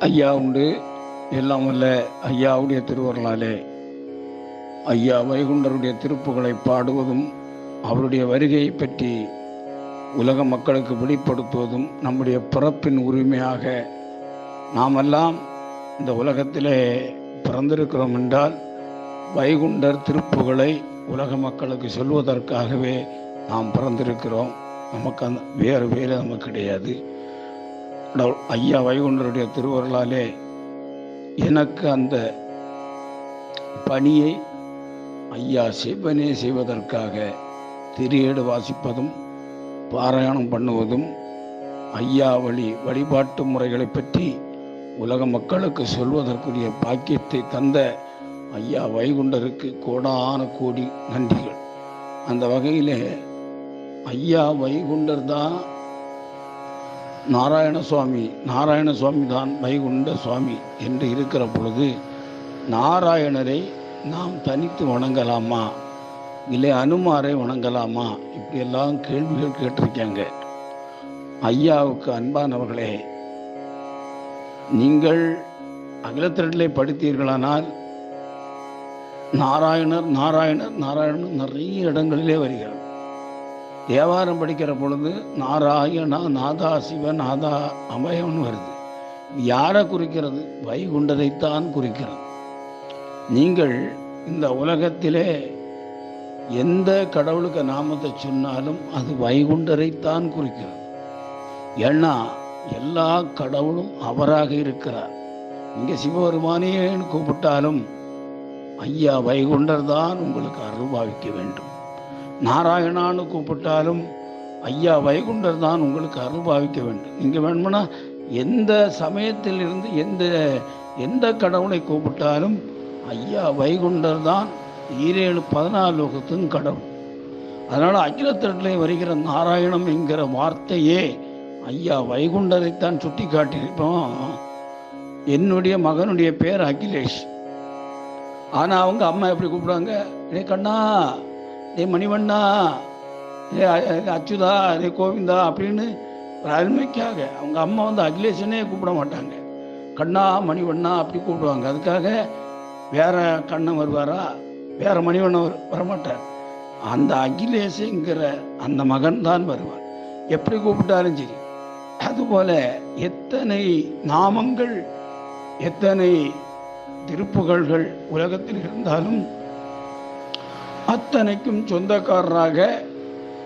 ஐயா உண்டு எல்லாம் அல்ல ஐயாவுடைய திருவருளாலே. ஐயா வைகுண்டருடைய திருப்புகளை பாடுவதும் அவருடைய வருகையை பற்றி உலக மக்களுக்கு வெளிப்படுத்துவதும் நம்முடைய பிறப்பின் உரிமையாக நாமெல்லாம் இந்த உலகத்திலே பிறந்திருக்கிறோம் என்றால் வைகுண்டர் திருப்புகளை உலக மக்களுக்கு சொல்வதற்காகவே நாம் பிறந்திருக்கிறோம். நமக்கு அந்த வேறு வேலை நமக்கு கிடையாது. ஐயா வைகுண்டருடைய திருவருளாலே எனக்கு அந்த பணியை ஐயா சிவனே செய்வதற்காக திரியேடு வாசிப்பதும் பாராயணம் பண்ணுவதும் ஐயா வழி வழிபாட்டு முறைகளை பற்றி உலக மக்களுக்கு சொல்வதற்குரிய பாக்கியத்தை தந்த ஐயா வைகுண்டருக்கு கோடான கோடி நன்றிகள். அந்த வகையிலே ஐயா வைகுண்டர் தான் நாராயண சுவாமி நாராயண சுவாமி தான் வைகுண்ட சுவாமி என்று இருக்கிற பொழுது நாராயணரை நாம் தனித்து வணங்கலாமா? இல்லை அனுமாரை வணங்கலாமா? இப்படியெல்லாம் கேள்விகள் கேட்டிருக்காங்க. ஐயாவுக்கு அன்பானவர்களே நீங்கள் அகிலத்திரட்டிலே படித்தீர்களானால் நாராயணர் நாராயணர் நாராயணர் நிறைய இடங்களிலே வருகிறார். தேவாரம் படிக்கிற பொழுது நாராயணா நாதா சிவ நாதா அபயம்னு வருது. யாரை குறிக்கிறது? வைகுண்டதைத்தான் குறிக்கிறது. நீங்கள் இந்த உலகத்திலே எந்த கடவுளுக்கு நாமத்தை சொன்னாலும் அது வைகுண்டரைத்தான் குறிக்கிறது. ஏன்னா எல்லா கடவுளும் அவராக இருக்கிறார். இங்கே சிவபெருமானேன்னு கூப்பிட்டாலும் ஐயா வைகுண்டர் தான் உங்களுக்கு அருள்பாவிக்க வேண்டும். நாராயணான்னு கூப்பிட்டாலும் ஐயா வைகுண்டர் தான் உங்களுக்கு அருள்பாவிக்க வேண்டும். நீங்கள் வேணும்னா எந்த சமயத்தில் இருந்து எந்த எந்த கடவுளை கூப்பிட்டாலும் ஐயா வைகுண்டர் தான் ஈரேழு பதினாலு லோகத்துக்கும் கடவுள். அதனால் அகிலத்திலே வருகிற நாராயணம் என்கிற வார்த்தையே ஐயா வைகுண்டரைத்தான் சுட்டி காட்டியிருப்போம் என்னுடைய மகனுடைய பேர் அகிலேஷ். ஆனால் அவங்க அம்மா எப்படி கூப்பிடுவாங்க? டே கண்ணா ஏ மணிவண்ணா ஏ அச்சுதா ஏ கோவிந்தா அப்படின்னு அருமைக்காக அவங்க அம்மா வந்து அகிலேஷனே கூப்பிட மாட்டாங்க. கண்ணா மணிவண்ணா அப்படி கூப்பிடுவாங்க. அதுக்காக வேற கண்ணன் வருவாரா? வேற மணிவண்ணன் வர வரமாட்டார். அந்த அகிலேஷங்கிற அந்த மகன் தான் வருவார். எப்படி கூப்பிட்டாலும் சரி. அதுபோல எத்தனை நாமங்கள் எத்தனை திருப்புகழ்கள் உலகத்தில் இருந்தாலும் அத்தனைக்கும் சொந்தக்காரராக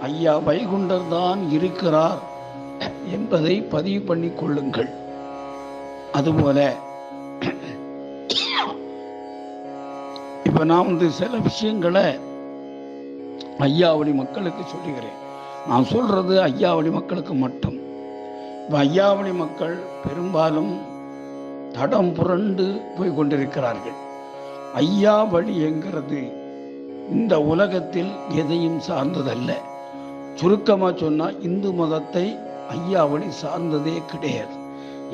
ஐயா வைகுண்டர் தான் இருக்கிறார் என்பதை பதிவு பண்ணி கொள்ளுங்கள். அதுபோல இப்போ நான் வந்து சில விஷயங்களை ஐயாவளி மக்களுக்கு சொல்லுகிறேன். நான் சொல்றது ஐயாவளி மக்களுக்கு மட்டும். இப்போ ஐயாவளி மக்கள் பெரும்பாலும் தடம் புரண்டு போய் கொண்டிருக்கிறார்கள். ஐயா வழி என்கிறது இந்த உலகத்தில் எதையும் சார்ந்ததல்ல. சுருக்கமாக சொன்னால் இந்து மதத்தை ஐயாவளி சார்ந்ததே கிடையாது.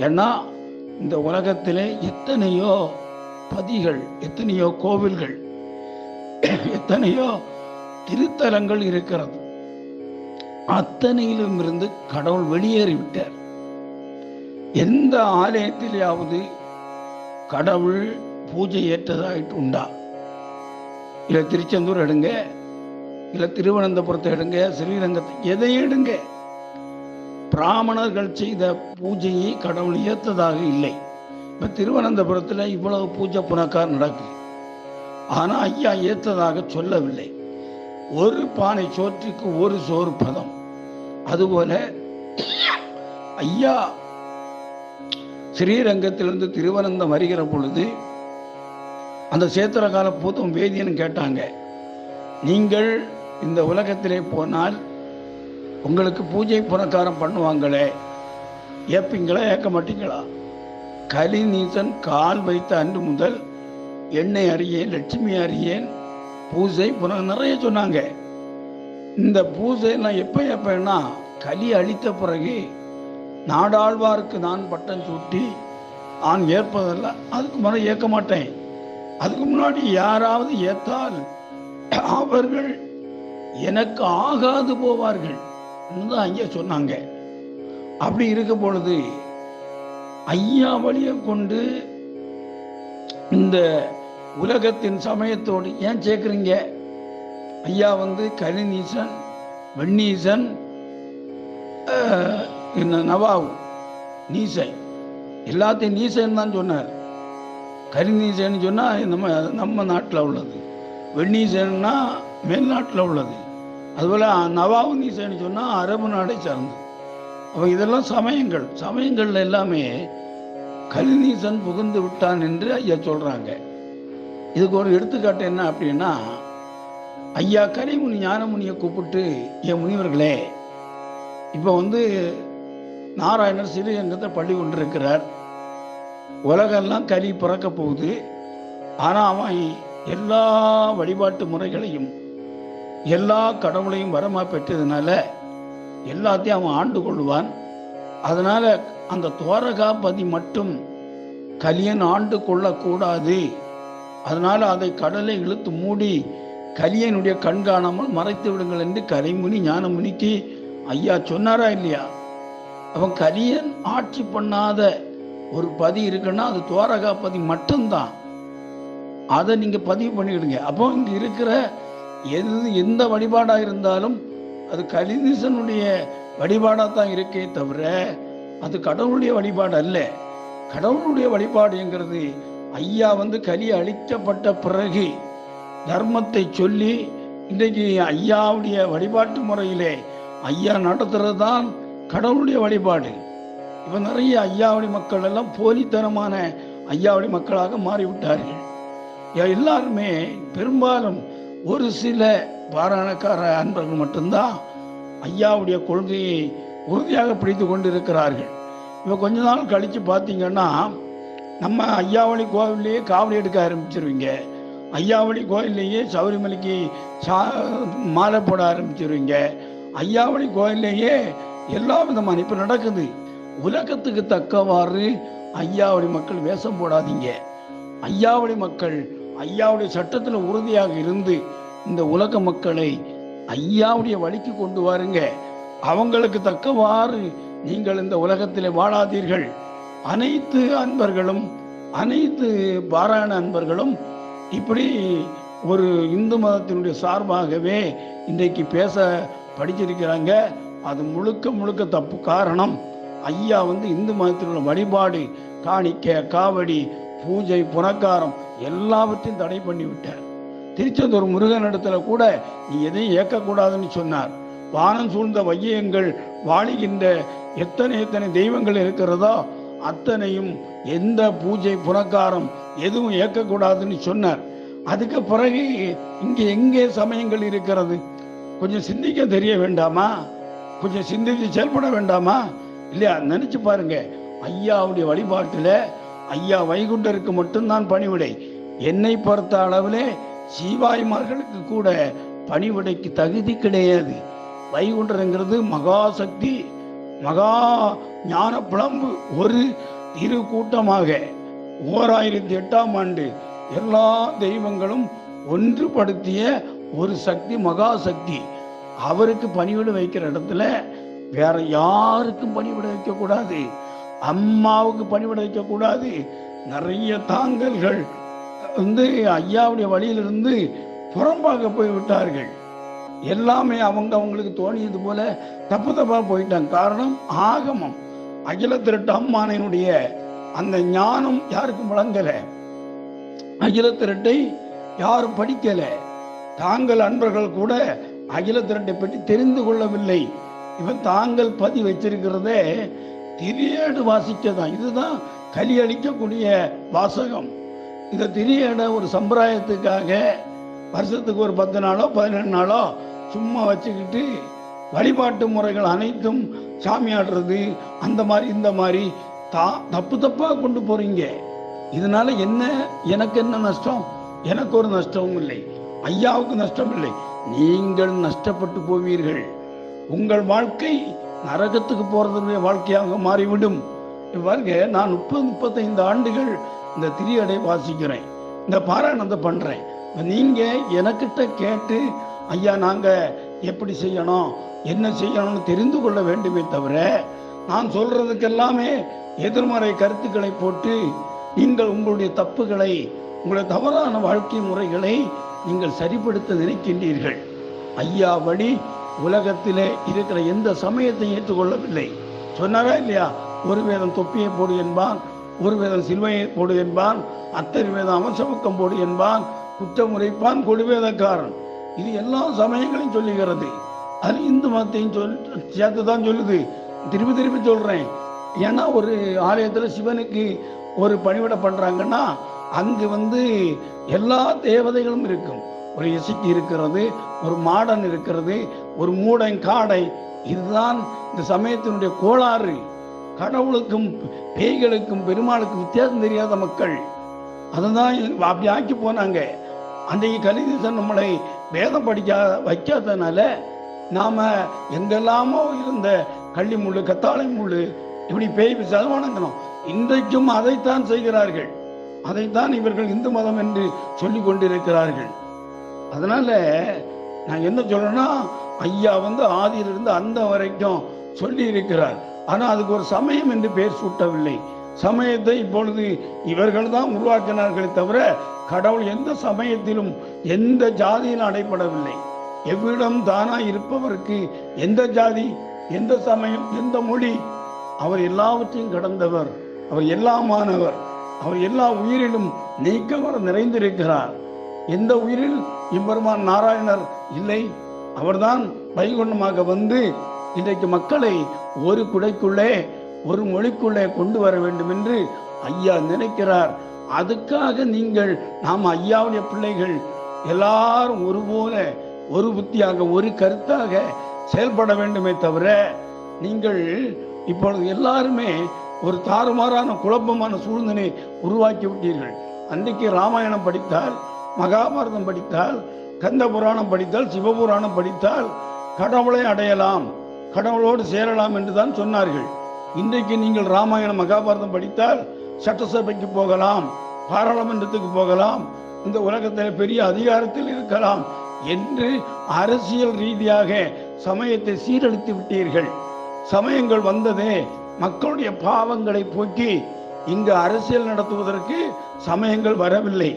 ஏன்னா இந்த உலகத்திலே எத்தனையோ பதிகள் எத்தனையோ கோவில்கள் எத்தனையோ திருத்தலங்கள் இருக்கிறது. அத்தனையிலும் இருந்து கடவுள் வெளியேறிவிட்டார். எந்த ஆலயத்திலேயாவது கடவுள் பூஜை ஏற்றதாயிட்டு உண்டா? இல்லை திருச்செந்தூர் எடுங்க. இல்லை திருவனந்தபுரத்தை எடுங்க ஸ்ரீரங்கத்தை எதை எடுங்க? பிராமணர்கள் செய்த பூஜையை கடவுள் ஏற்றதாக இல்லை. இப்போ திருவனந்தபுரத்தில் இவ்வளவு பூஜை புனக்கார் நடக்குது ஆனால் ஐயா ஏற்றதாக சொல்லவில்லை. ஒரு பானை சோற்றுக்கு ஒரு சோறு பதம். அதுபோல ஐயா ஸ்ரீரங்கத்திலிருந்து திருவனந்தம் வருகிற பொழுது அந்த சேத்திரகால பூத்தம் வேதியன்னு கேட்டாங்க. நீங்கள் இந்த உலகத்திலே போனால் உங்களுக்கு பூஜை புனக்காரம் பண்ணுவாங்களே. ஏப்பீங்களா ஏற்க மாட்டீங்களா கலிநீசன் கால் வைத்த அன்று முதல் எண்ணெய் அறியேன் லட்சுமி அறியேன் பூஜை புன நிறைய சொன்னாங்க. இந்த பூஜை நான் எப்போ எப்பன்னா கலி அழித்த பிறகு நாடாழ்வாருக்கு நான் பட்டம் சூட்டி நான் ஏற்பதல்ல அதுக்கு முறை ஏற்க மாட்டேன். அதுக்கு முன்னாடி யாராவது ஏத்தால் அவர்கள் எனக்கு ஆகாது போவார்கள். தான் ஐயா சொன்னாங்க. அப்படி இருக்க பொழுது ஐயா வழியை கொண்டு இந்த உலகத்தின் சமயத்தோடு ஏன் சேர்க்குறீங்க ஐயா வந்து கரிநீசன் வெண்ணீசன் ஆஹ், நவாவு நீசை எல்லாத்தையும் நீசன் தான் சொன்னார். கரிநீசேன்னு சொன்னால் நம்ம நம்ம நாட்டில் உள்ளது. வெண்ணீசேன்னா மேல்நாட்டில் உள்ளது. அதுபோல் நவாவுநீசைன்னு சொன்னால் அரபு நாடை சார்ந்தது. அப்போ இதெல்லாம் சமயங்கள். சமயங்கள் எல்லாமே கலிநீசன் புகுந்து விட்டான் என்று ஐயா சொல்கிறாங்க இதுக்கு ஒரு எடுத்துக்காட்டு என்ன அப்படின்னா ஐயா கரிமுனி ஞானமுனியை கூப்பிட்டு என் முனிவர்களே இப்போ வந்து நாராயணர் சிறுகங்கத்தை பள்ளி கொண்டிருக்கிறார். உலகெல்லாம் கலி பிறக்க போகுது. ஆனால் அவன் எல்லா வழிபாட்டு முறைகளையும் எல்லா கடவுளையும் வரமா பெற்றதுனால எல்லாத்தையும் அவன் ஆண்டு கொள்வான் அதனால் அந்த துவாரகாபதி மட்டும் கலியன் ஆண்டு கொள்ளக்கூடாது அதனால் அதை கடலை இழுத்து மூடி கலியனுடைய கண் காணாமல் மறைத்து விடுங்கள் என்று கரைமுனி ஞானமுனிக்கு ஐயா சொன்னாரா இல்லையா? அவன் கலியன் ஆட்சி பண்ணாத ஒரு பதி இருக்குன்னா அது துவாரகாபதி மட்டும்தான். அதை நீங்க பதிவு பண்ணிடுங்க. அப்போ இங்க இருக்கிற எது எந்த வழிபாடா இருந்தாலும் அது கலிதீசனுடைய வழிபாடாக தான் இருக்கே தவிர அது கடவுளுடைய வழிபாடு அல்ல. கடவுளுடைய வழிபாடுங்கிறது ஐயா வந்து கலி அழிக்கப்பட்ட பிறகு தர்மத்தை சொல்லி இன்றைக்கு ஐயாவுடைய வழிபாட்டு முறையிலே ஐயா நடத்துறது தான் கடவுளுடைய வழிபாடு. இப்போ நிறைய ஐயாவளி மக்கள் எல்லாம் போலித்தனமான ஐயாவளி மக்களாக மாறிவிட்டார்கள். எல்லாருமே பெரும்பாலும் ஒரு சில பாராணக்கார அன்பர்கள் மட்டும்தான் ஐயாவுடைய கொள்கையை உறுதியாக பிடித்து கொண்டிருக்கிறார்கள். இப்போ கொஞ்ச நாள் கழித்து பார்த்தீங்கன்னா நம்ம ஐயாவளி கோவில்லையே காவடி எடுக்க ஆரம்பிச்சிருவீங்க. ஐயாவளி கோயில்லையே சபரிமலைக்கு சா மாலை போட ஆரம்பிச்சிருவீங்க. ஐயாவளி கோயில்லையே எல்லா விதமான இப்போ நடக்குது. உலகத்துக்கு தக்கவாறு ஐயாவளி மக்கள் வேஷம் போடாதீங்க. ஐயாவுடைய மக்கள் ஐயாவுடைய சட்டத்தில் உறுதியாக இருந்து இந்த உலக மக்களை ஐயாவுடைய வழிக்கு கொண்டு வாருங்க. அவங்களுக்கு தக்கவாறு நீங்கள் இந்த உலகத்திலே வாழாதீர்கள். அனைத்து அன்பர்களும் அனைத்து பாராயண அன்பர்களும் இப்படி ஒரு இந்து மதத்தினுடைய சார்பாகவே இன்றைக்கு பேச படிச்சிருக்கிறாங்க. அது முழுக்க முழுக்க தப்பு காரணம். ஐயா வந்து இந்து மதத்தில் உள்ள வழிபாடு காணிக்க காவடி பூஜை புனக்காரம் எல்லாவற்றையும் தடை பண்ணி விட்டார் திருச்செந்தூர் முருகன் இடத்துல கூட நீ எதையும் ஏற்கக்கூடாதுன்னு சொன்னார். வானம் சூழ்ந்த வையங்கள் வாழுகின்ற எத்தனை எத்தனை தெய்வங்கள் இருக்கிறதோ அத்தனையும் எந்த பூஜை புனக்காரம் எதுவும் ஏற்கக்கூடாதுன்னு சொன்னார். அதுக்கு பிறகு இங்கே எங்கே சமயங்கள் இருக்கிறது? கொஞ்சம் சிந்திக்க தெரிய வேண்டாமா? கொஞ்சம் சிந்தித்து செயல்பட வேண்டாமா? இல்லையா? நினைச்சு பாருங்க. ஐயாவுடைய வழிபாட்டில் ஐயா வைகுண்டருக்கு மட்டும்தான் பணிவிடை. என்னை பொறுத்த அளவிலே சீவாய்மார்களுக்கு கூட பணிவிடைக்கு தகுதி கிடையாது. வைகுண்டருங்கிறது மகா சக்தி மகா ஞான புலம்பு ஒரு இரு கூட்டமாக. ஓர் ஆயிரத்தி எட்டாம் ஆண்டு எல்லா தெய்வங்களும் ஒன்றுபடுத்திய ஒரு சக்தி மகா சக்தி அவருக்கு பணிவிட வைக்கிற இடத்துல வேற யாருக்கும் பணிவிட வைக்க கூடாது அம்மாவுக்கு பணிவிட வைக்க கூடாது நிறைய தாங்கல்கள் வந்து ஐயாவுடைய வழியிலிருந்து புறம்பாக போய் விட்டார்கள் எல்லாமே அவங்க அவங்களுக்கு தோணியது போல தப்பு தப்பாக போயிட்டாங்க. காரணம் ஆகமம். அகில திருட்டு அம்மானினுடைய அந்த ஞானம் யாருக்கும் வழங்கல. அகில திரட்டை யாரும் படிக்கல. தாங்கள் அன்பர்கள் கூட அகில திரட்டை பற்றி தெரிந்து கொள்ளவில்லை. இவன் தாங்கள் பதி வச்சிருக்கிறதே திரியேடு வாசிக்கதான் இதுதான் கலி அளிக்கக்கூடிய வாசகம். இந்த திரியேடை ஒரு சம்பிரதாயத்துக்காக வருஷத்துக்கு ஒரு பத்து நாளோ பதினெண்டு நாளோ சும்மா வச்சுக்கிட்டு வழிபாட்டு முறைகள் அனைத்தும் சாமி ஆடுறது அந்த மாதிரி இந்த மாதிரி தா தப்பு தப்பாக கொண்டு போகிறீங்க இதனால என்ன எனக்கு என்ன நஷ்டம்? எனக்கு ஒரு நஷ்டமும் இல்லை. ஐயாவுக்கு நஷ்டம் இல்லை நீங்கள் நஷ்டப்பட்டு போவீர்கள். உங்கள் வாழ்க்கை நரகத்துக்கு போறதுடைய வாழ்க்கையாக மாறிவிடும். இவ்வாறு பாருங்க நான் முப்பது முப்பத்தைந்து ஆண்டுகள் இந்த திரியடை வாசிக்கிறேன். இந்த பாராயணத்தை பண்றேன். இப்ப நீங்க எனக்கிட்ட கேட்டு ஐயா நாங்க எப்படி செய்யணும்? என்ன செய்யணும்னு தெரிந்து கொள்ள வேண்டுமே தவிர நான் சொல்கிறதுக்கெல்லாமே எதிர்மறை கருத்துக்களை போட்டு நீங்கள் உங்களுடைய தப்புகளை உங்களுடைய தவறான வாழ்க்கை முறைகளை நீங்கள் சரிப்படுத்த நினைக்கின்றீர்கள். ஐயா வழி உலகத்திலே இருக்கிற எந்த சமயத்தையும் ஏற்றுக்கொள்ளவில்லை. சொன்னாரா இல்லையா? ஒரு வேதம் தொப்பியை போடு என்பான் ஒரு வேதம் சிலுவையை போடு என்பான் அத்தனை வேதம் அவசமுக்கம் போடு என்பான் குற்றம் உரைப்பான் கொடுவேதக்காரன். இது எல்லா சமயங்களையும் சொல்லுகிறது. அது இந்து மதத்தையும் சொல் சேர்த்து தான் சொல்லுது. திருப்பி திருப்பி சொல்கிறேன் ஏன்னா ஒரு ஆலயத்தில் சிவனுக்கு ஒரு பணிவிட பண்ணுறாங்கன்னா அங்கு வந்து எல்லா தேவதைகளும் இருக்கும். ஒரு இசைக்கு இருக்கிறது ஒரு மாடன் இருக்கிறது ஒரு மூடன் காடை. இதுதான் இந்த சமயத்தினுடைய கோளாறு. கடவுளுக்கும் பேய்களுக்கும் பெருமாளுக்கும் வித்தியாசம் தெரியாத மக்கள். அதுதான் அப்படி ஆக்கி போனாங்க. அன்றைக்கு கலிதேசன் நம்மளை வேதம் படிக்க வைக்காதனால நாம் எங்கெல்லாமோ இருந்த கள்ளி முள்ளு கத்தாழை முள்ளு இப்படி பேய் பிசாசு வணங்கணும். இன்றைக்கும் அதைத்தான் செய்கிறார்கள். அதைத்தான் இவர்கள் இந்து மதம் என்று சொல்லிக் கொண்டிருக்கிறார்கள். அதனால நான் என்ன சொல்றேன்னா ஐயா வந்து ஆதியிலிருந்து அந்த வரைக்கும் சொல்லி இருக்கிறார் ஆனால் அதுக்கு ஒரு சமயம் என்று பெயர் சூட்டவில்லை. சமயத்தை இப்பொழுது இவர்கள் தான் உருவாக்கினார்களே தவிர கடவுள் எந்த சமயத்திலும் எந்த ஜாதியில் அடைபடவில்லை. எவ்விடம் தானா இருப்பவருக்கு எந்த ஜாதி எந்த சமயம் எந்த மொழி அவர் எல்லாவற்றையும் கடந்தவர் அவர் எல்லாமானவர் அவர் எல்லா உயிரிலும் நீக்கவர் நிறைந்திருக்கிறார். எந்த உயிரில் இம்பெருமான் நாராயணர் இல்லை? அவர்தான் வைகுண்டமாக வந்து இன்றைக்கு மக்களை ஒரு குடைக்குள்ளே ஒரு மொழிக்குள்ளே கொண்டு வர வேண்டும் என்று ஐயா நினைக்கிறார். அதுக்காக நீங்கள் நாம் ஐயாவுடைய பிள்ளைகள் எல்லாரும் ஒருபோல ஒரு புத்தியாக ஒரு கருத்தாக செயல்பட வேண்டுமே தவிர நீங்கள் இப்பொழுது எல்லாருமே ஒரு தாறுமாறான குழப்பமான சூழ்நிலை உருவாக்கி விட்டீர்கள். அன்றைக்கு ராமாயணம் படித்தால் மகாபாரதம் படித்தால் கந்த புராணம் படித்தால் சிவபுராணம் படித்தால் கடவுளை அடையலாம் கடவுளோடு சேரலாம் என்று தான் சொன்னார்கள். இன்றைக்கு நீங்கள் ராமாயணம் மகாபாரதம் படித்தால் சட்டசபைக்கு போகலாம் பாராளுமன்றத்துக்கு போகலாம் இந்த உலகத்தில் பெரிய அதிகாரத்தில் இருக்கலாம் என்று அரசியல் ரீதியாக சமயத்தை சீரழித்து விட்டீர்கள். சமயங்கள் வந்ததே மக்களுடைய பாவங்களை போக்கி இங்கு அரசியல் நடத்துவதற்கு சமயங்கள் வரவில்லை.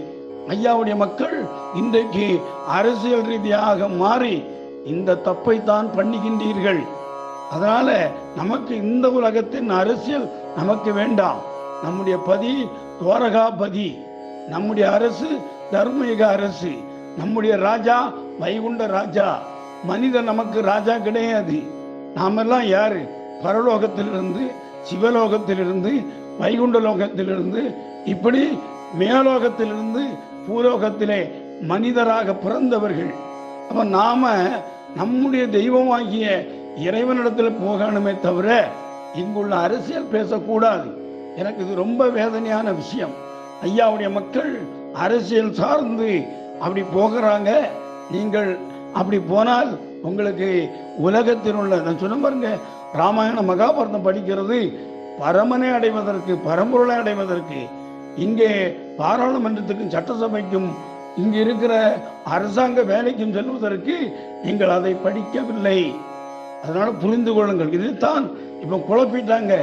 ஐயாவுடைய மக்கள் இன்றைக்கு அரசியல் ரீதியாக மாறி இந்த தப்பை தான் பண்ணுகின்றீர்கள். அதனால நமக்கு இந்த உலகத்தின் அரசியல் நமக்கு வேண்டாம். நம்முடைய பதி துவாரகா பதி நம்முடைய அரசு தர்மயுக அரசு நம்முடைய ராஜா வைகுண்ட ராஜா. மனிதன் நமக்கு ராஜா கிடையாது. நாமெல்லாம் யாரு? பரலோகத்திலிருந்து சிவலோகத்திலிருந்து வைகுண்ட லோகத்திலிருந்து இப்படி மேலோகத்திலிருந்து பூலோகத்திலே மனிதராக பிறந்தவர்கள். அப்ப நாம நம்முடைய தெய்வமாகிய இறைவனிடத்தில் போகணுமே தவிர இங்குள்ள அரசியல் பேசக்கூடாது. எனக்கு இது ரொம்ப வேதனையான விஷயம். ஐயாவுடைய மக்கள் அரசியல் சார்ந்து அப்படி போகிறாங்க. நீங்கள் அப்படி போனால் உங்களுக்கு உலகத்தில் உள்ள நான் சொன்ன பாருங்க ராமாயண மகாபாரதம் படிக்கிறது பரமனை அடைவதற்கு பரம்பொருளை அடைவதற்கு. இங்கே பாராளுமன்றத்துக்கும் சட்டசபைக்கும் இங்கு இருக்கிற அரசாங்க வேலைக்கும் செல்வதற்கு நீங்கள் அதை படிக்கவில்லை. அதனால புரிந்து கொள்ளுங்கள். இதுதான் இப்ப குழப்பிட்டாங்க.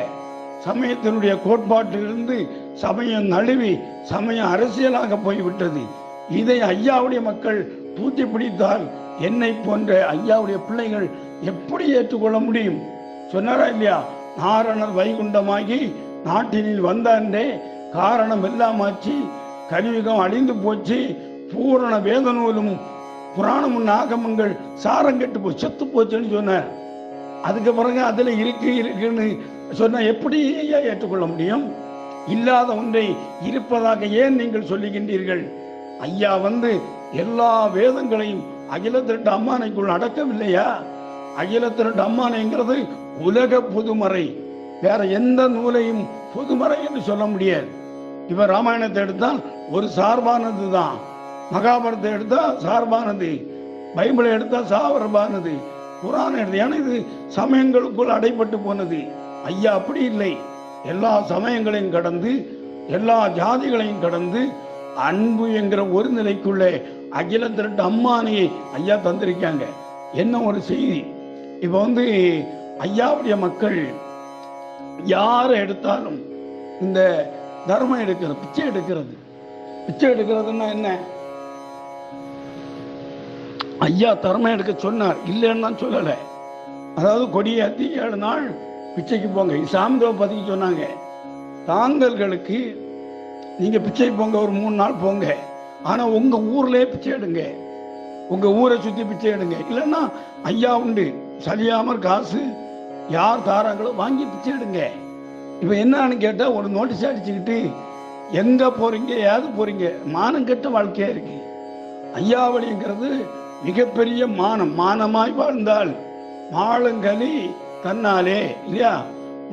சமயத்தினுடைய கோட்பாட்டிலிருந்து சமயம் நழுவி சமயம் அரசியலாக போய்விட்டது. இதை ஐயாவுடைய மக்கள் தூக்கி பிடித்தால் என்னை போன்ற ஐயாவுடைய பிள்ளைகள் எப்படி ஏற்றுக்கொள்ள முடியும்? சொன்னாரா இல்லையா? நாரணர் வைகுண்டமாகி நாட்டினில் வந்தாண்டே காரணம் எல்லாமாச்சு கலியுகம் அழிந்து போச்சு பூரண வேத நூலும் புராணமும் நாகமங்கள் சாரம் கெட்டு போய் செத்து போச்சுன்னு சொன்னார். அதுக்கு பிறகு அதுல இருக்கு இருக்குன்னு சொன்னா எப்படி ஐயா ஏற்றுக்கொள்ள முடியும்? இல்லாத ஒன்றை இருப்பதாக ஏன் நீங்கள் சொல்லுகின்றீர்கள்? ஐயா வந்து எல்லா வேதங்களையும் அகில திரட்டு அம்மானைக்குள் அடக்கவில்லையா? அகில திரட்டு அம்மானைங்கிறது உலக பொதுமறை. வேற எந்த நூலையும் பொதுமறை என்று சொல்ல முடியாது. இப்ப ராமாயணத்தை எடுத்தால் ஒரு சார்பானது தான். மகாபாரத்தை எடுத்தால் சார்பானது. பைபிளை எடுத்தால் சார்பானது. குரான் எடுத்து ஏன்னா இது சமயங்களுக்குள் அடைப்பட்டு போனது. ஐயா அப்படி இல்லை. எல்லா சமயங்களையும் கடந்து எல்லா ஜாதிகளையும் கடந்து அன்பு என்கிற ஒரு நிலைக்குள்ளே அகில திரட்டு அம்மானையை ஐயா தந்திருக்காங்க. என்ன ஒரு செய்தி? இப்போ வந்து ஐயாவுடைய மக்கள் யாரை எடுத்தாலும் இந்த தர்மம் எடுக்கிறது பிச்சை எடுக்கிறது. பிச்சை எடுக்கிறதுன்னா என்ன? ஐயா தர்மம் எடுக்க சொன்னார் இல்லைன்னு தான் சொல்லலை. அதாவது கொடியாத்தி ஏழு நாள் பிச்சைக்கு போங்க. சாமிதேவ பதிக்கு சொன்னாங்க. தாங்கல்களுக்கு நீங்க பிச்சை போங்க ஒரு மூணு நாள் போங்க. ஆனா உங்க ஊர்லயே பிச்சை எடுங்க. உங்க ஊரை சுத்தி பிச்சை எடுங்க. இல்லைன்னா ஐயா உண்டு சலியாமற் காசு யார் தாராங்களோ வாங்கி பிச்சை எடுங்க. இப்போ என்னன்னு கேட்டால் ஒரு நோட்டீஸ் அடிச்சுக்கிட்டு எங்கே போகிறீங்க ஏது போகிறீங்க மானம் கெட்ட வாழ்க்கையாக இருக்கு. ஐயாவளிங்கிறது மிகப்பெரிய மானம். மானமாய் வாழ்ந்தால் மாலங்கனி தன்னாலே இல்லையா?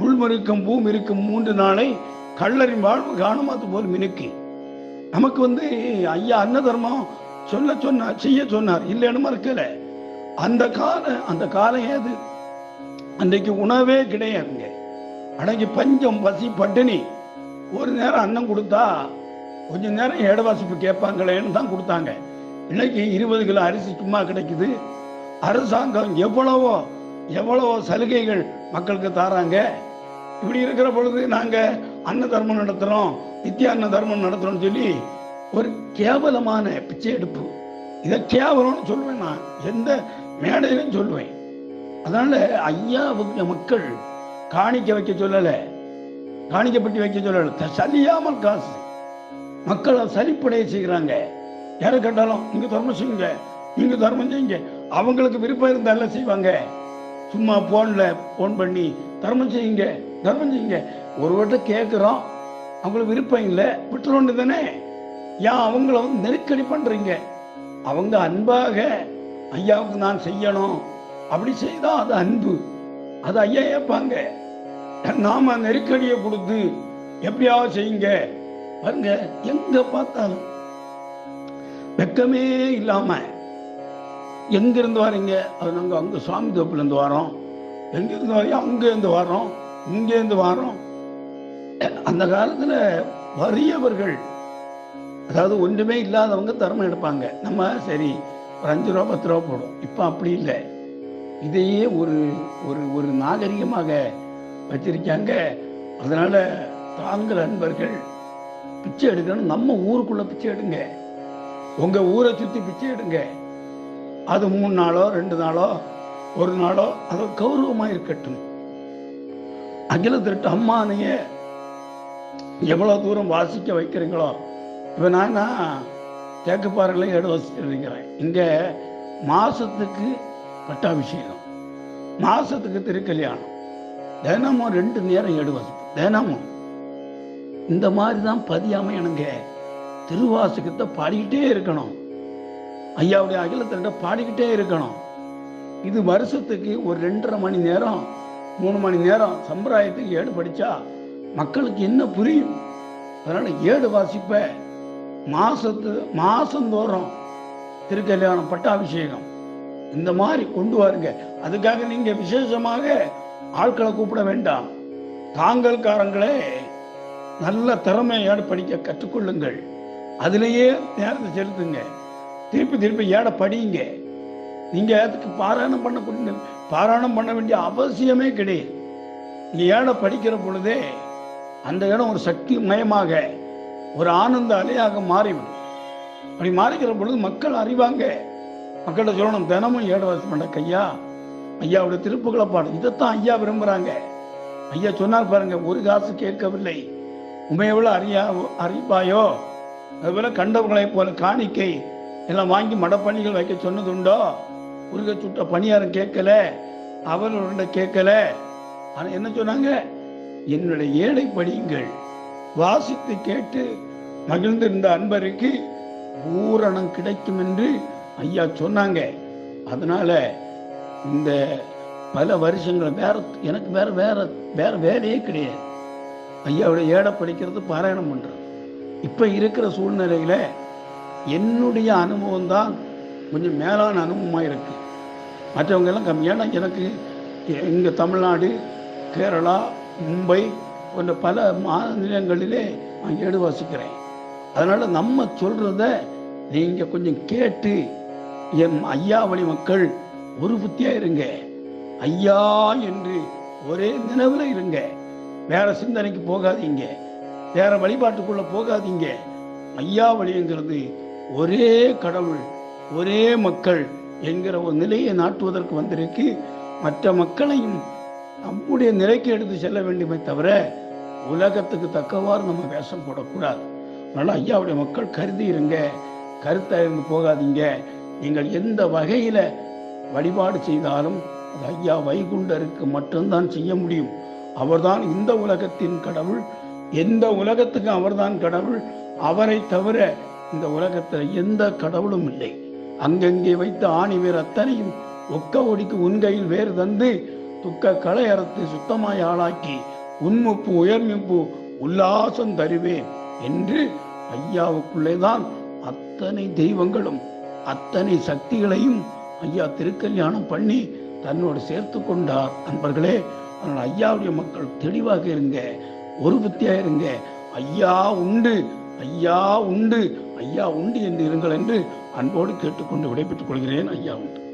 உள்மருக்கம் பூமிருக்கும் மூன்று நாளை கள்ளரின் வாழ்வு காணும் அது போல் மினுக்கு நமக்கு வந்து ஐயா அன்ன தர்மம் சொல்ல சொன்னார் செய்ய சொன்னார். இல்லைன்னு மறுக்கல. அந்த காலம் அந்த காலம் ஏது? அன்றைக்கு உணவே கிடையாதுங்க. அன்னைக்கு பஞ்சம் பசி பட்டினி. ஒரு நேரம் அன்னம் கொடுத்தா கொஞ்ச நேரம் ஏடவாசிப்பு கேட்பாங்களேன்னு தான் கொடுத்தாங்க. இன்னைக்கு இருபது கிலோ அரிசி சும்மா கிடைக்குது. அரசாங்கம் எவ்வளவோ எவ்வளவோ சலுகைகள் மக்களுக்கு தாராங்க. இப்படி இருக்கிற பொழுது நாங்கள் அன்ன தர்மம் நடத்துகிறோம் நித்திய அன்ன தர்மம் நடத்துகிறோம்னு சொல்லி ஒரு கேவலமான பிச்சை எடுப்பு. இதை கேவலம்னு சொல்லுவேன் நான். எந்த மேடையிலும் சொல்லுவேன் அதனால ஐயாவுக்கு மக்கள் காணிக்க வைக்க சொல்லல. காணிக்கப்பட்டு வைக்க சொல்லல. சலியாமல் காசு. மக்களை சலிப்படைய செய்கிறாங்க. யாரை கேட்டாலும் நீங்க தர்மம் செய்யுங்க. நீங்க தர்மம் செய்யுங்க. அவங்களுக்கு விருப்பம் இருந்தால செய்வாங்க. சும்மா போன்ல போன் பண்ணி தர்மம் செய்யுங்க தர்மம் செய்யுங்க. ஒரு வட்டம் கேட்குறோம் அவங்களுக்கு விருப்பம் இல்லை. விட்டுறோண்டு தானே. ஏன் அவங்கள வந்து நெருக்கடி பண்றீங்க? அவங்க அன்பாக ஐயாவுக்கு நான் செய்யணும். அப்படி செய்தா அது அன்பு. அது ஐயா ஏற்பாங்க? நாம நெருக்கடியை கொடுத்து எப்படியாவது செய்யுங்க. பாருங்க எங்க பார்த்தாலும் வெக்கமே இல்லாம எங்க இருந்து வரீங்க? அது நாங்க அங்க சுவாமி தோப்புல இருந்து வரோம். எங்க இருந்து வரீங்க? அங்க இருந்து வரோம். இங்க இருந்து வரோம். அந்த காலத்துல வறியவர்கள் அதாவது ஒன்றுமே இல்லாதவங்க தர்மம் எடுப்பாங்க. நம்ம சரி ஒரு அஞ்சு ரூபா பத்து ரூபா போடும் இப்போ அப்படி இல்லை. இதையே ஒரு ஒரு ஒரு நாகரிகமாக வச்சிருக்காங்க. அதனால தாங்கள் அன்பர்கள் பிச்சை எடுக்கணும் நம்ம ஊருக்குள்ள பிச்சை எடுங்க. உங்க ஊரை சுற்றி பிச்சை எடுங்க. அது மூணு நாளோ ரெண்டு நாளோ ஒரு நாளோ அது கௌரவமா இருக்கட்டும். அகில திருட்டு அம்மானைய எவ்வளவு தூரம் வாசிக்க வைக்கிறீங்களோ இப்போ நான் தேக்கு பாறைகளையும் வசிச்சுட்டு இருக்கிறேன் இங்கே மாசத்துக்கு பட்டாபிஷேகம் மாசத்துக்கு திருக்கல்யாணம். தினமும் ரெண்டு நேரம் ஏடு தினமும். இந்த மாதிரி தான் பதியாம எனக்கு திருவாசகத்தை பாடிக்கிட்டே இருக்கணும். ஐயாவுடைய அகிலத்திட்ட பாடிக்கிட்டே இருக்கணும். இது வருஷத்துக்கு ஒரு ரெண்டரை மணி நேரம் மூணு மணி நேரம் சம்பிரதாயத்துக்கு ஏடு படிச்சா மக்களுக்கு என்ன புரியும்? அதனால ஏடு வாசிப்ப. மாசத்து மாதந்தோறும் திருக்கல்யாணம் பட்டாபிஷேகம் இந்த மாதிரி கொண்டு வாருங்க. அதுக்காக நீங்க விசேஷமாக ஆட்களை கூப்பிட வேண்டாம். தாங்கல்காரங்களே நல்ல திறமையோடு படிக்க கற்றுக்கொள்ளுங்கள். அதுலேயே நேரத்தை செலுத்துங்க. திருப்பி திருப்பி ஏட படியுங்க நீங்க அதுக்கு பாராயணம் பண்ணக்கூடிய பாராயணம் பண்ண வேண்டிய அவசியமே கிடையாது. நீ ஏட படிக்கிற பொழுதே அந்த இடம் ஒரு சக்தி மயமாக ஒரு ஆனந்த அலையாக மாறிவிடும். அப்படி மாறிக்கிற பொழுது மக்கள் அறிவாங்க. மக்கள்கிட்ட சொல்லணும் தினமும் ஏழு வாசி பண்ண ஐயா ஐயாவுடைய திருப்புகளை பாடு. இதைத்தான் ஐயா விரும்புகிறாங்க ஐயா சொன்னார் பாருங்க ஒரு காசு கேட்கவில்லை. உமையவில் அறியா அறிப்பாயோ அதுபோல கண்டவர்களைப் போல காணிக்கை. எல்லாம் வாங்கி மடப்பணிகள் வைக்க சொன்னதுண்டோ? உருக சுட்ட பணியாரம் கேட்கல. அவர்களோட கேட்கல. ஆனால் என்ன சொன்னாங்க? என்னுடைய ஏழை படியுங்கள். வாசித்து கேட்டு மகிழ்ந்திருந்த அன்பருக்கு பூரணம் கிடைக்கும் என்று ஐயா சொன்னாங்க. அதனால இந்த பல வருஷங்கள் வேற எனக்கு வேற வேற வேற வேலையே கிடையாது. ஐயாவுடைய ஏடை படிக்கிறது பாராயணம் பண்றது. இப்போ இருக்கிற சூழ்நிலையில் என்னுடைய அனுபவம் தான் கொஞ்சம் மேலான அனுபவமாக இருக்குது மற்றவங்க எல்லாம் கம்மியான எனக்கு இங்கே தமிழ்நாடு கேரளா மும்பை போன்ற பல மாநிலங்களிலே நான் ஏடு வாசிக்கிறேன். அதனால் நம்ம சொல்கிறத நீங்கள் கொஞ்சம் கேட்டு என் ஐயா வழி மக்கள் ஒரு புத்தியா இருங்க. ஐயா என்று ஒரே நினைவுல இருங்க. வேற சிந்தனைக்கு போகாதீங்க. வேற வழிபாட்டுக்குள்ள போகாதீங்க. ஐயா வழிங்கிறது ஒரே கடவுள் ஒரே மக்கள் என்கிற ஒரு நிலையை நாட்டுவதற்கு வந்திருக்கு. மற்ற மக்களையும் நம்முடைய நிலைக்கு எடுத்து செல்ல வேண்டுமே தவிர உலகத்துக்கு தக்கவாறு நம்ம வேஷம் போடக்கூடாது. அதனால ஐயாவுடைய மக்கள் கருதி இருங்க. கருத்தா போகாதீங்க. நீங்கள் எந்த வகையில் வழிபாடு செய்தாலும் அது ஐயா வைகுண்டருக்கு மட்டும்தான் செய்ய முடியும். அவர்தான் இந்த உலகத்தின் கடவுள் எந்த உலகத்துக்கும் அவர்தான் கடவுள் அவரை தவிர இந்த உலகத்தில் எந்த கடவுளும் இல்லை. அங்கங்கே வைத்த ஆணி வேர் அத்தனையும் ஒக்க ஒடிக்கு உன் கையில் வேறு தந்து துக்க களை அறுத்து சுத்தமாய் ஆளாக்கி உன்முப்பு உயர்மிப்பு உல்லாசம் தருவேன் என்று ஐயாவுக்குள்ளேதான் அத்தனை தெய்வங்களும் அத்தனை சக்திகளையும் ஐயா திருக்கல்யாணம் பண்ணி தன்னோடு சேர்த்து கொண்டார். அன்பர்களே அதனால் ஐயாவுடைய மக்கள் தெளிவாக இருங்க ஒரு புத்தியாக இருங்க. ஐயா உண்டு ஐயா உண்டு ஐயா உண்டு என்று இருங்கள் என்று அன்போடு கேட்டுக்கொண்டு விடைபெற்றுக் கொள்கிறேன். ஐயா உண்டு.